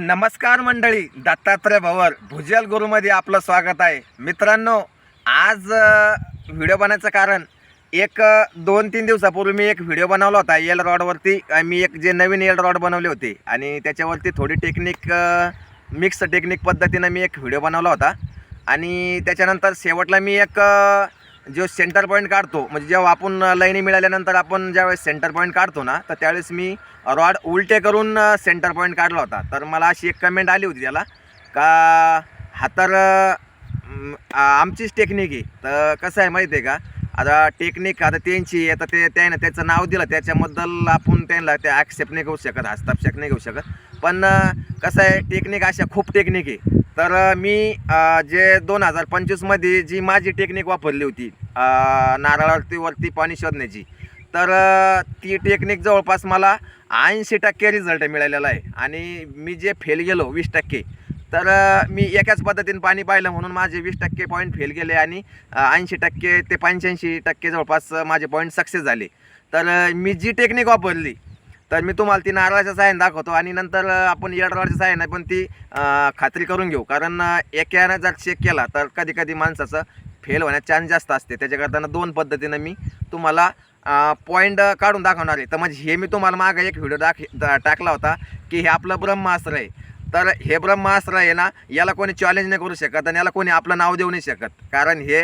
नमस्कार मंडळी दत्तात्रय भवर भुजल गुरुमध्ये आपलं स्वागत आहे. मित्रांनो आज व्हिडिओ बनायचं कारण एक दोन तीन दिवसापूर्वी मी एक व्हिडिओ बनवला होता एल रॉडवरती मी एक जे नवीन एल रॉड बनवले होते. आणि त्याच्यावरती थोडी टेक्निक मिक्स टेक्निक पद्धतीनं मी एक व्हिडिओ बनवला होता. आणि त्याच्यानंतर शेवटला मी एक जो सेंटर पॉईंट काढतो म्हणजे जेव्हा आपण लाईनी मिळाल्यानंतर आपण ज्यावेळेस सेंटर पॉईंट काढतो ना तर त्यावेळेस मी रॉड उलटे करून सेंटर पॉईंट काढला होता. तर मला अशी एक कमेंट आली होती त्याला का हा तर आमचीच टेक्निक आहे. तर कसं आहे माहिती आहे का? आता टेक्निक आता त्यांची आता ते त्यानं त्याचं नाव दिलं त्याच्याबद्दल आपण त्यांना ते ॲक्सेप्ट नाही करू शकत हस्तक्षेप नाही करू शकत. पण कसं आहे टेक्निक अशा खूप टेक्निक आहे. तर मी जे दोन हजार पंचवीसमध्ये जी माझी टेक्निक वापरली होती अं, नारळावरती पाणी शोधण्याची तर ती टेक्निक जवळपास मला ऐंशी टक्के रिझल्ट मिळालेला आहे. आणि मी जे फेल गेलो वीस टक्के तर मी एकाच पद्धतीने पाणी पाहिलं म्हणून माझे वीस टक्के पॉईंट फेल गेले आणि ऐंशी टक्के ते पंच्याऐंशी टक्के जवळपास माझे पॉईंट सक्सेस झाले. तर मी जी टेक्निक वापरली तर मी तुम्हाला ती नारळाच्या साहाय्याने दाखवतो आणि नंतर आपण येडरॉडच्या साहाय्याने पण ती खात्री करून घेऊ. कारण अं, जर चेक केला तर कधी कधी माणसाचं फेल होण्याचा चान्स जास्त असते. त्याच्याकरताना दोन पद्धतीनं मी तुम्हाला पॉईंट काढून दाखवणार आहे. तर म्हणजे हे मी तुम्हाला मागं एक व्हिडिओ दाख टाकला होता की हे आपलं ब्रह्मास्त्र आहे. तर हे ब्रह्मास्त्र आहे ना याला कोणी चॅलेंज नाही करू शकत आणि याला कोणी आपलं नाव देऊ नाही शकत. कारण हे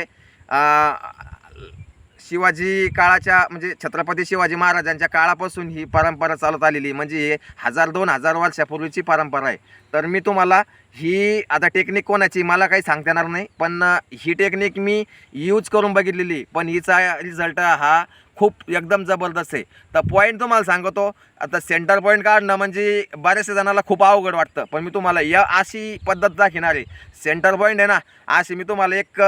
शिवाजी काळाच्या म्हणजे छत्रपती शिवाजी महाराजांच्या काळापासून ही परंपरा चालत आलेली म्हणजे हे हजार दोन हजार वर्षापूर्वीची परंपरा आहे. तर मी तुम्हाला ही आता टेक्निक कोणाची मला काही सांगता येणार नाही पण ही टेक्निक मी यूज करून बघितलेली पण हिचा रिझल्ट हा खूप एकदम जबरदस्त आहे. तर पॉईंट तुम्हाला सांगतो आता सेंटर पॉईंट काढणं म्हणजे बऱ्याचशा जणाला खूप अवघड वाटतं. पण मी तुम्हाला या अशी पद्धत दाखवणार आहे. सेंटर पॉईंट आहे ना अशी मी तुम्हाला एक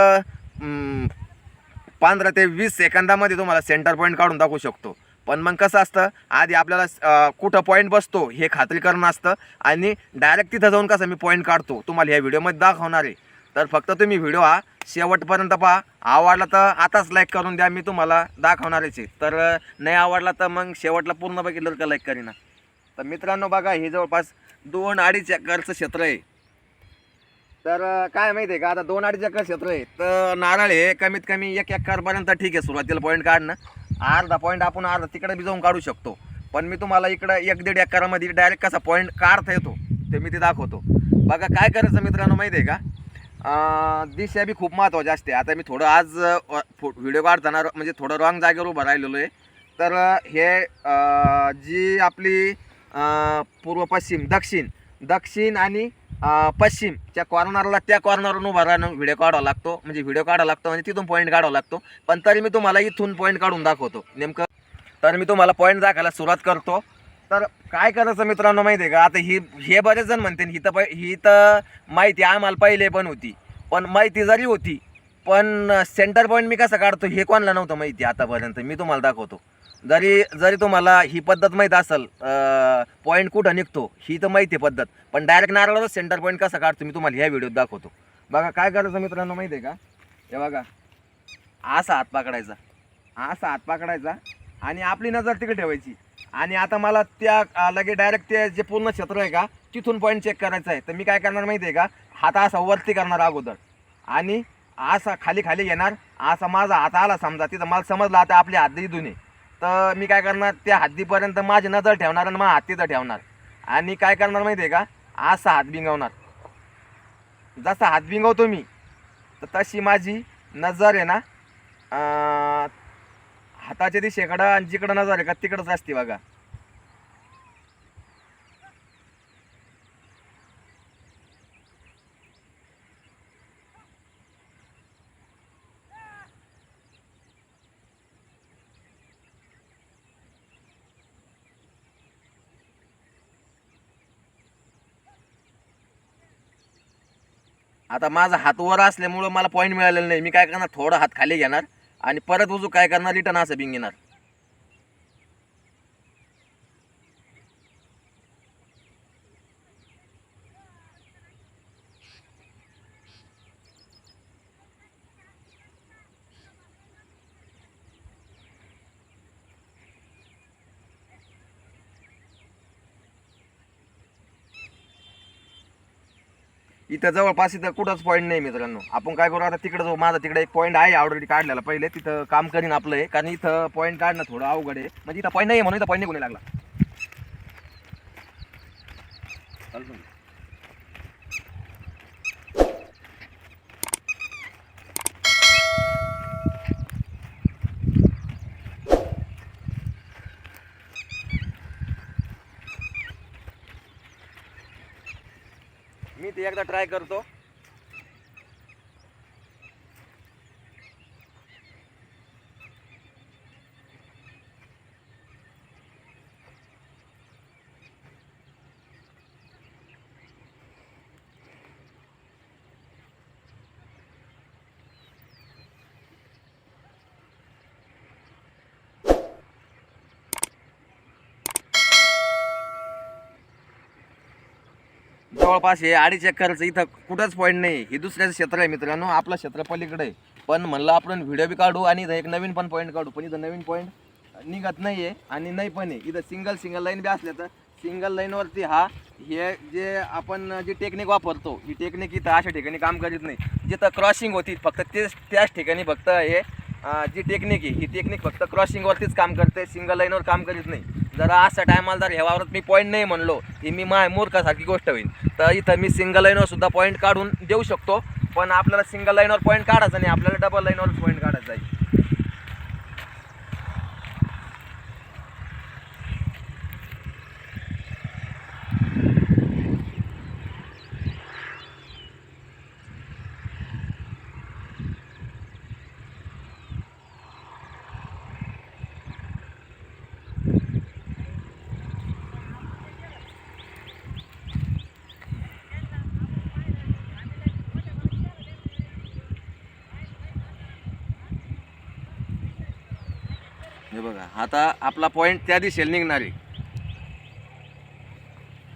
पंधरा ते वीस सेकंदामध्ये तुम्हाला सेंटर पॉईंट काढून दाखवू शकतो. पण मग कसं असतं आधी आपल्याला कुठं पॉईंट बसतो हे खात्री करणं असतं आणि डायरेक्ट तिथं जाऊन कसं मी पॉईंट काढतो तुम्हाला ह्या व्हिडिओमध्ये दाखवणार आहे. तर फक्त तुम्ही व्हिडिओ हा शेवटपर्यंत पहा. आवडला तर आताच लाईक करून द्या मी तुम्हाला दाखवणारच आहे. तर नाही आवडला तर मग शेवटला पूर्ण बघितलं का लाईक करीना. तर मित्रांनो बघा हे जवळपास दोन अडीच एकरचं क्षेत्र आहे. तर काय माहिती आहे का आता दोन अडीच एकर क्षेत्र आहे. तर नारळ हे कमीत कमी एक एकरपर्यंत ठीक आहे सुरुवातीला पॉईंट काढणं. अर्धा पॉईंट आपण अर्धा तिकडे बी जाऊन काढू शकतो. पण मी तुम्हाला इकडं एक दीड एकरामध्ये डायरेक्ट कसा पॉईंट काढता येतो ते मी ते दाखवतो. बघा काय करायचं मित्रांनो माहिती आहे का दिशा बी खूप महत्त्वाची असते. आता मी थोडं आज व्हिडिओ काढताना म्हणजे थोडं रॉंग जागेवर उभं राहिलेलो आहे. तर हे जी आपली पूर्व पश्चिम दक्षिण दक्षिण आणि पश्चिमच्या कॉर्नरला त्या कॉर्नरवरून उभा राहणं व्हिडिओ काढावा लागतो. म्हणजे व्हिडिओ काढावा लागतो म्हणजे तिथून पॉईंट काढावा लागतो. पण तरी मी तुम्हाला इथून पॉईंट काढून दाखवतो. नेमकं तर मी तुम्हाला पॉईंट दाखवायला सुरुवात करतो. तर काय करायचं मित्रांनो माहिती आहे का? आता ही हे बरेच जण म्हणते ही तर ही तर माहिती आम्हाला पहिले पण होती. पण माहिती जरी होती पण सेंटर पॉईंट मी कसं काढतो हे कोणाला नव्हतं माहिती आतापर्यंत. मी तुम्हाला दाखवतो. जरी जरी तुम्हाला ही पद्धत माहीत असेल पॉईंट कुठं निघतो ही तर माहिती आहे पद्धत. पण डायरेक्ट नारळावर सेंटर पॉईंट कसा काढतो मी तुम्हाला ह्या व्हिडिओत दाखवतो. बघा काय करायचं मित्रांनो माहिती आहे का? हे बघा. असा हात पकडायचा. असा हात पकडायचा. आणि आपली नजर तिकडे ठेवायची. आणि आता मला त्या लगे डायरेक्ट ते जे पूर्ण क्षेत्र आहे का तिथून पॉईंट चेक करायचं आहे. तर मी काय करणार माहिती आहे का? हात असा वरती करणार अगोदर. आणि असा खाली खाली येणार. असा माझा हात आला समजा तिथं मला समजलं आता आपली हात इथून आहे. तर मी काय करणार त्या हद्दीपर्यंत माझी नजर ठेवणार आणि माझ्या हातीचं ठेवणार. आणि काय करणार माहिती आहे का? असा हात बिंगवणार. जसा हात बिंगवतो मी तर तशी माझी नजर आहे ना हाताच्या दिशेकडं आणि जिकडं नजर आहे का तिकडंच असते बघा. आता माझा हात वर असल्यामुळं मला पॉईंट मिळालेला नाही. मी काय करणार? थोडा हात खाली घेणार आणि परत उजू काय करणार? रिटर्न असं बिंग घेणार इथं जवळपास इथं कुठंच पॉईंट नाही मित्रांनो. आपण काय करू आता तिकडे जाऊ. माझा तिकडे एक पॉईंट आहे ऑलरेडी काढलेला पहिले. तिथं काम करीन आपलं आहे कारण इथं पॉईंट काढणं थोडं अवघड आहे. म्हणजे इथं पॉईंट नाही म्हणून इथं पॉईंट निघून लागला. एकदा ट्राय करतो. जवळपास हे अडीच एकरचं इथं कुठंच पॉईंट नाही. हे दुसऱ्याचं क्षेत्र आहे मित्रांनो आपलं क्षेत्र पलीकडे आहे. पण म्हणलं आपण व्हिडिओ बी काढू आणि इथं एक नवीन पण पॉईंट काढू. पण इथं नवीन पॉईंट निघत नाही आहे आणि नाही पण आहे. इथं सिंगल सिंगल लाईन बी असल्या तर सिंगल लाईनवरती हा हे जे आपण जी टेक्निक वापरतो ही टेक्निक इथं अशा ठिकाणी काम करीत नाही. जिथं क्रॉसिंग होती फक्त तेच त्याच ठिकाणी फक्त हे जी टेक्निक आहे ही टेक्निक फक्त क्रॉसिंगवरतीच काम करते सिंगल लाईनवर काम करीत नाही. जरा अशा टायमाला जर ह्या वावरात मी पॉईंट नाही म्हणलो ही मी माय मूर्खासारखी गोष्ट होईल तर इथं मी सिंगल लाईनवर सुद्धा पॉईंट काढून देऊ शकतो. पण आपल्याला सिंगल लाईनवर पॉईंट काढायचा नाही आपल्याला डबल लाईनवरच पॉईंट काढायचा आहे. हे बघा आता आपला पॉईंट त्या दिशेला निघणार आहे.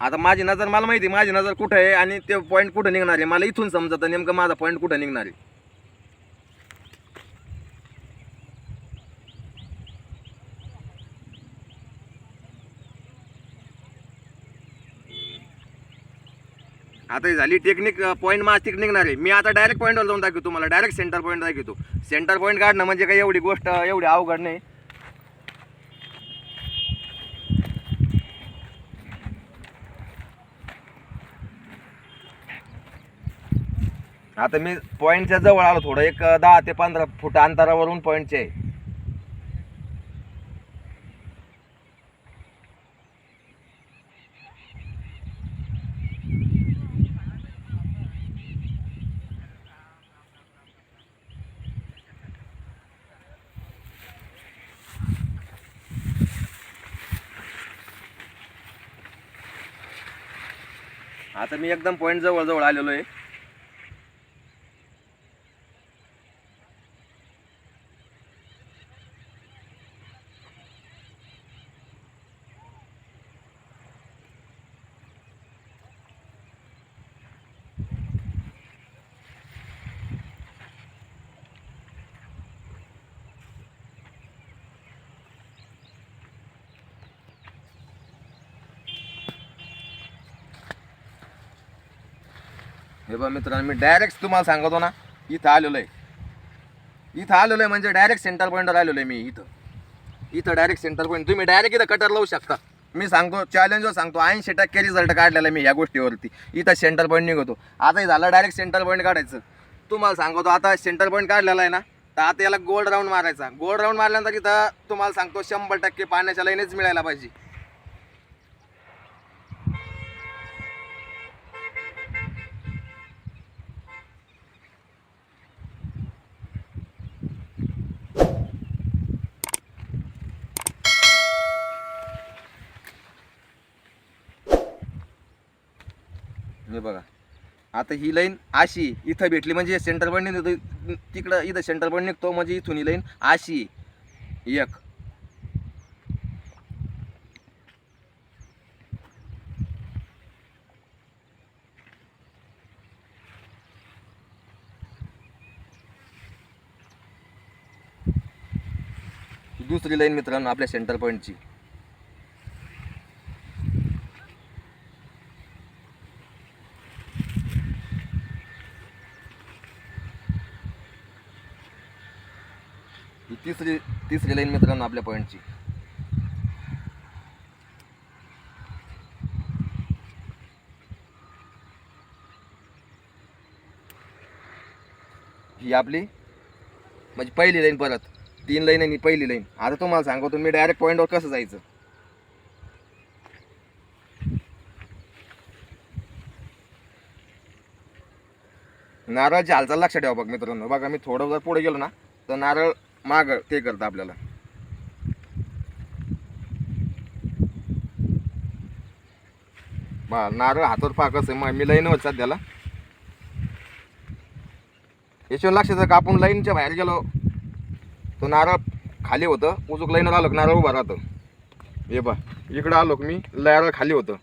आता माझी नजर मला माहिती आहे, माझी नजर कुठं आहे आणि ते पॉईंट कुठं निघणार आहे? मला इथून समजतं नेमकं माझा पॉईंट कुठं निघणार आहे? आता ही झाली टेक्निक पॉईंट माझी निघणार आहे. मी आता डायरेक्ट पॉईंटवर जाऊन दाखवतो तुम्हाला. डायरेक्ट सेंटर पॉईंट दाखवतो. सेंटर पॉईंट काढणं म्हणजे काही एवढी गोष्ट एवढी अवघड नाही. आता मी पॉईंटच्या जवळ आलो थोडं. एक दहा ते पंधरा फूट अंतरावरून पॉईंटचे आहे आता मी एकदम पॉईंट जवळ जवळ आलेलो आहे. हे बघ मित्रांनो मी डायरेक्ट तुम्हाला सांगतो ना इथं आलेलो आहे. इथं आलेलो आहे म्हणजे डायरेक्ट सेंटर पॉईंटवर आलेलो आहे मी इथं. इथं डायरेक्ट सेंटर पॉईंट तुम्ही डायरेक्ट इथं कटर लावू शकता. मी सांगतो चॅलेंजवर सांगतो ऐंशी टक्के रिझल्ट काढलेला मी ह्या गोष्टीवरती. इथं सेंटर पॉईंट निघतो. आता हे झालं डायरेक्ट सेंटर पॉईंट काढायचं. तुम्हाला सांगतो आता सेंटर पॉईंट काढलेला आहे ना तर आता याला गोल्ड राऊंड मारायचा. गोल्ड राऊंड मारल्यानंतर इथं तुम्हाला सांगतो शंभर टक्के पाण्याच्या लाईनच मिळायला पाहिजे. हे बघा. आता ही लाईन अशी इथं भेटली म्हणजे सेंटर पॉईंट निघतो तिकडं इथं सेंटर पॉईंट निघतो म्हणजे इथून ही लाईन अशी. एक. दुसरी लाईन मित्रांनो आपल्या सेंटर पॉईंटची तिसरी तिसरी लाईन मित्रांनो आपल्या पॉईंटची ही आपली म्हणजे पहिली लाईन परत. तीन लाईन आणि पहिली लाईन आता तुम्हाला सांगतो मी डायरेक्ट पॉईंटवर कसं जायचं? नारळाची हालचाल लक्षात ठेवा बघ मित्रांनो. बघा मी थोडं जर पुढे गेलो ना तर नारळ माग ते करतं आपल्याला. बा नारळ हातावर पाकच आहे. मग मी लाईन होत सध्याला याच्यावर लक्षात का आपण लाईनच्या बाहेर गेलो. तो नारळ खाली होतं. उजूक लाईनवर आलो की नारळ उभा राहतं. हे बा इकडं आलो की मी नारळ खाली होतं.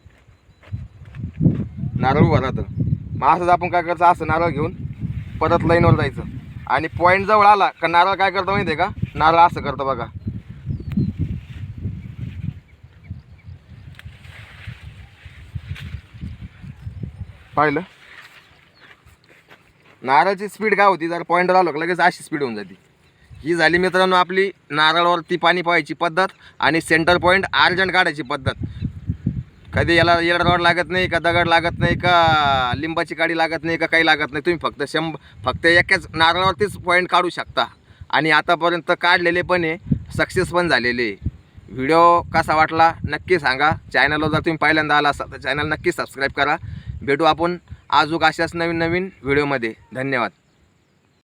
नारळ उभा राहतं. मग असंच आपण काय करायचं? असं नारळ घेऊन परत लाईनवर जायचं. आणि पॉईंट जवळ आला का नारळ काय करतो माहिती आहे का? नारळ असं करतं बघा. पाहिलं? नारळची स्पीड काय होती? जर पॉईंटवर आलो लगेच अशी स्पीड होऊन जाते. ही झाली मित्रांनो आपली नारळवरती पाणी पाहायची पद्धत आणि सेंटर पॉईंट अर्जंट काढायची पद्धत. कधी याला येड रॉड लागत नाही का दगड लागत नाही का लिंबाची काडी लागत नाही का काही लागत नाही. तुम्ही फक्त शंभ फक्त एकाच नारळावरतीच पॉईंट काढू शकता. आणि आतापर्यंत काढलेले पण आहे सक्सेस पण झालेले व्हिडिओ कसा वाटला नक्की सांगा. चॅनलवर जर तुम्ही पहिल्यांदा आला असाल तर चॅनल नक्की सबस्क्राईब करा. भेटू आपण आजूक अशाच नवीन नवीन व्हिडिओमध्ये धन्यवाद.